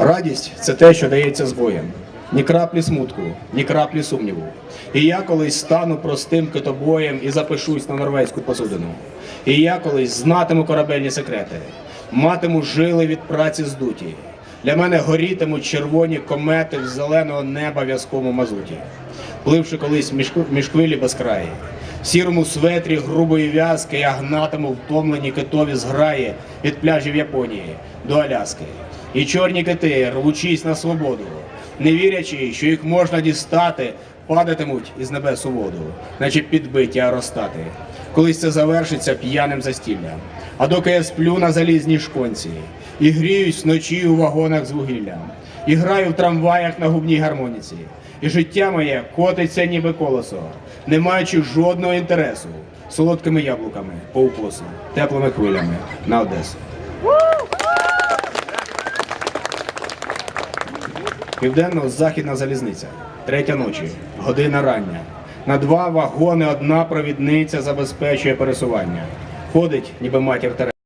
Радість це те, що дається з боєм. Ні краплі смутку, ні краплі сумніву. І я колись стану простим китобоєм і запишусь на норвезьку посудину. І я колись знатиму корабельні секрети, матиму жили від праці здуті. Для мене горітимуть червоні комети в зеленого неба в'язкому мазуті. Пливши колись між хвилі безкраї, в сірому светрі грубої в'язки я гнатиму втомлені китові зграї від пляжів Японії до Аляски. І чорні кити, рвучись на свободу, не вірячи, що їх можна дістати, падатимуть із небес у воду, наче підбиті аеростати. Колись це завершиться п'яним застіллям. А доки я сплю на залізній шконці і гріюсь вночі у вагонах з вугіллям, і граю в трамваях на губній гармоніці, і життя моє котиться ніби колесо, не маючи жодного інтересу, солодкими яблуками по укосу, теплими хвилями на Одесу. Південно-західна залізниця. Третя ночі, година рання. На два вагони одна провідниця забезпечує пересування. Ходить, ніби матір Тереза.